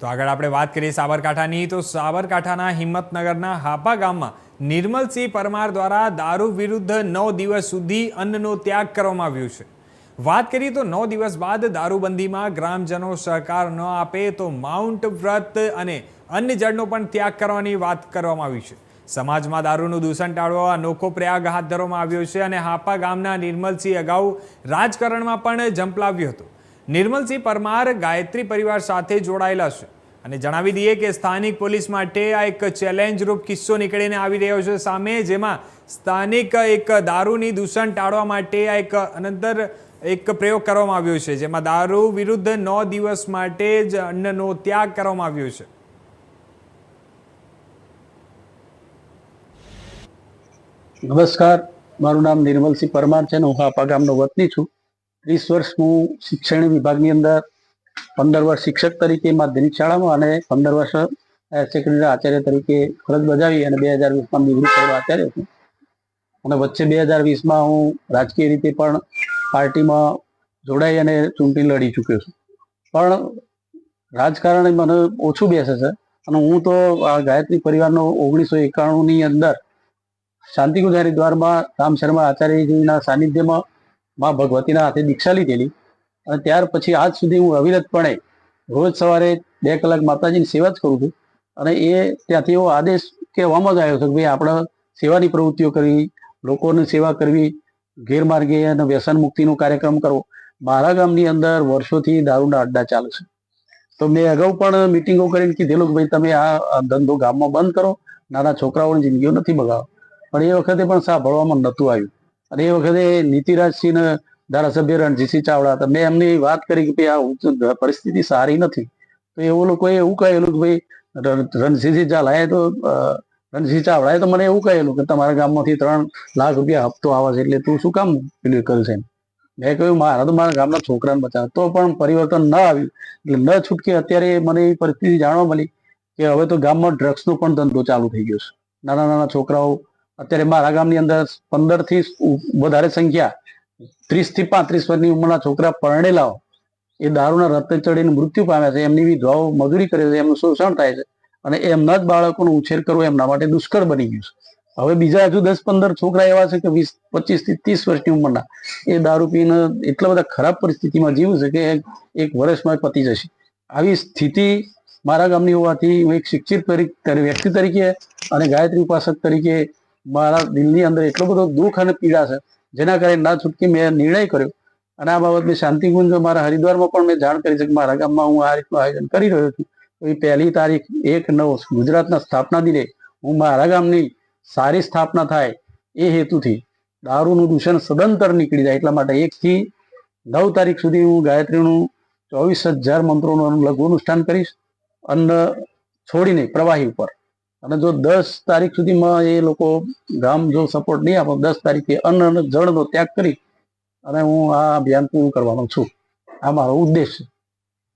તો આગળ આપણે વાત કરીએ સાબરકાંઠાની. તો સાબરકાંઠાના હિંમતનગરના હાપા ગામમાં નિર્મલસિંહ પરમાર દ્વારા દારૂ વિરુદ્ધ નવ દિવસ સુધી અન્નનો ત્યાગ કરવામાં આવ્યો છે. વાત કરીએ તો નવ દિવસ બાદ દારૂબંધીમાં ગ્રામજનો સહકાર ન આપે તો માઉન્ટ વ્રત અને અન્ય જળનો પણ ત્યાગ કરવાની વાત કરવામાં આવી છે. સમાજમાં દારૂનું દૂષણ ટાળવા અનોખો પ્રયાગ હાથ ધરવામાં આવ્યો છે અને હાપા ગામના નિર્મલસિંહ અગાઉ રાજકારણમાં પણ ઝંપલાવ્યો હતો. નિર્મલસિંહ પરમાર ગાયત્રી પરિવાર સાથે જોડાયેલા છે. અને જણાવી દઈએ કે સ્થાનિક પોલીસ માટે આ એક ચેલેન્જ રૂપ કિસ્સો નીકળીને આવી રહ્યો છે સામે, જેમાં સ્થાનિક એક દારૂની દૂષણ ટાળવા માટે આ એક અનંતર એક પ્રયોગ કરવામાં આવ્યો છે, જેમાં દારૂ વિરુદ્ધ નવ દિવસ માટે જ અન્નનો ત્યાગ કરવામાં આવ્યો છે. નમસ્કાર. મારું નામ નિર્મલસિંહ પરમાર છે અને હું હાપા ગામનો વતની છું. ત્રીસ વર્ષ હું શિક્ષણ વિભાગની અંદર પંદર વર્ષ શિક્ષક તરીકે માધ્યમિક શાળામાં અને પંદર વર્ષ હાયર આચાર્ય તરીકે ફરજ બજાવી અને બે હજાર વીસમાં નિવૃત્ત થયેલો આચાર્ય છું. અને વચ્ચે બે હજાર વીસમાં હું રાજકીય રીતે પણ પાર્ટીમાં જોડાઈ અને ચૂંટણી લડી ચૂક્યો છું. પણ રાજકારણ મને ઓછું બેસે છે અને હું તો આ ગાયત્રી પરિવારનો ઓગણીસો એકાણુંની અંદર શાંતિ ગુજારી દ્વારમાં રામ શર્મા આચાર્યજીના સાનિધ્યમાં મા ભગવતીના હાથે દીક્ષા લીધેલી. અને ત્યાર પછી આજ સુધી હું અવિરતપણે રોજ સવારે બે કલાક માતાજીની સેવા જ કરું છું. અને એ ત્યાંથી એવો આદેશ કહેવામાં જ આવ્યો છે કે ભાઈ આપણે સેવાની પ્રવૃત્તિઓ કરવી, લોકોની સેવા કરવી, ગેરમાર્ગે અને વ્યસન મુક્તિનો કાર્યક્રમ કરવો. મારા ગામની અંદર વર્ષોથી દારૂના અડ્ડા ચાલે છે. તો મેં અગાઉ પણ મિટિંગો કરીને કીધેલું કે ભાઈ તમે આ ધંધો ગામમાં બંધ કરો. નાના છોકરાઓની જિંદગીઓ નથી બગાડો પણ એ વખતે પણ સાંભળવામાં નહોતું આવ્યું. અને એ વખતે નીતિરાજસિંહ ધારાસભ્ય રણજીતસિંહ ચાવડા હતા. મેં એમની વાત કરી કે ભાઈ આ પરિસ્થિતિ સારી નથી. તો એવું લોકોએ એવું કહેલું કે ભાઈ રણ- રણજીતસિંહ ચાલાએ તો અ, રણજીત ચાવડાએ તો મને એવું કહેલું કે તમારા ગામમાંથી ત્રણ લાખ રૂપિયા હપ્તો આવે છે એટલે તું શું કામ પેલું કરશે એમ? મેં કહ્યું મારા તો મારા ગામના છોકરાને બચાવ. તો પણ પરિવર્તન ન આવ્યું. એટલે ન છૂટકે અત્યારે મને એ પરિસ્થિતિ જાણવા મળી કે હવે તો ગામમાં ડ્રગ્સનો પણ ધંધો ચાલુ થઈ ગયો છે. નાના નાના છોકરાઓ અત્યારે મારા ગામની અંદર પંદરથી વધારે સંખ્યા ત્રીસથી પાંત્રીસ વર્ષની ઉંમરના છોકરા પરણેલાઓ એ દારૂના રતે ચડીને મૃત્યુ પામ્યા છે. એમની વિધવાઓ મજૂરી કરે છે, એમનું શોષણ થાય છે અને એમના જ બાળકોનો ઉછેર કરવો એમના માટે દુષ્કર બની ગયું છે. હવે બીજા હજુ દસ પંદર છોકરા એવા છે કે વીસ, પચીસથી ત્રીસ વર્ષની ઉંમરના એ દારૂ પીને એટલા બધા ખરાબ પરિસ્થિતિમાં જીવું છે કે એક- વર્ષમાં પતી જશે. આવી સ્થિતિ મારા ગામની હોવાથી હું એક શિક્ષિત વ્યક્તિ તરીકે અને ગાયત્રી ઉપાસક તરીકે મારા દિલની અંદર એટલો બધો દુઃખ અને પીડા છે, જેના કારણે ના છૂટકી મેં નિર્ણય કર્યો. અને આ બાબતની શાંતિકુંજ મારા હરિદ્વારમાં પણ મેં જાણ કરી છે કે મારા ગામમાં હું આ રીતનું આયોજન કરી રહ્યો છું, તો એ પહેલી તારીખ એક નવ ગુજરાતના સ્થાપના દિને હું મારા ગામની સારી સ્થાપના થાય એ હેતુથી દારૂનું દૂષણ સદંતર નીકળી જાય એટલા માટે એકથી નવ તારીખ સુધી હું ગાયત્રીનું ચોવીસ હજાર મંત્રોનું લઘુ અનુષ્ઠાન કરીશ, અન્ન છોડીને પ્રવાહી ઉપર. અને જો દસ તારીખ સુધીમાં એ લોકો ગામ જો સપોર્ટ નહીં આપે, દસ તારીખે અન્ન અને જળનો ત્યાગ કરી અને હું આ અભિયાન પૂરું કરવાનો છું. આ મારો ઉદ્દેશ છે.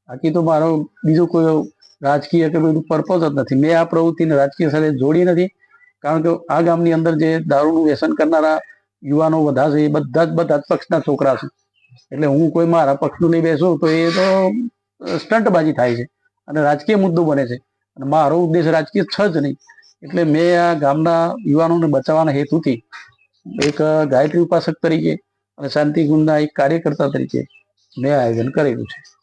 બાકી તો મારો બીજો કોઈ રાજકીય કે બધું પર્પઝ જ નથી. મેં આ પ્રવૃત્તિને રાજકીય સાથે જોડી નથી. કારણ કે આ ગામની અંદર જે દારૂનું વ્યસન કરનારા યુવાનો બધા છે, એ બધા જ બધા જ પક્ષના છોકરા છે. એટલે હું કોઈ મારા પક્ષનું નહીં બેસું તો એ તો સ્ટંટબાજી થાય છે. અને રાજકીય મુદ્દો બને છે. અને મારો ઉદ્દેશ રાજકીય છે જ નહીં. એટલે મેં આ ગામના યુવાનોને બચાવવાના હેતુથી એક ગાયત્રી ઉપાસક તરીકે અને ગુણના એક કાર્યકર્તા તરીકે મેં આયોજન કરેલું છે.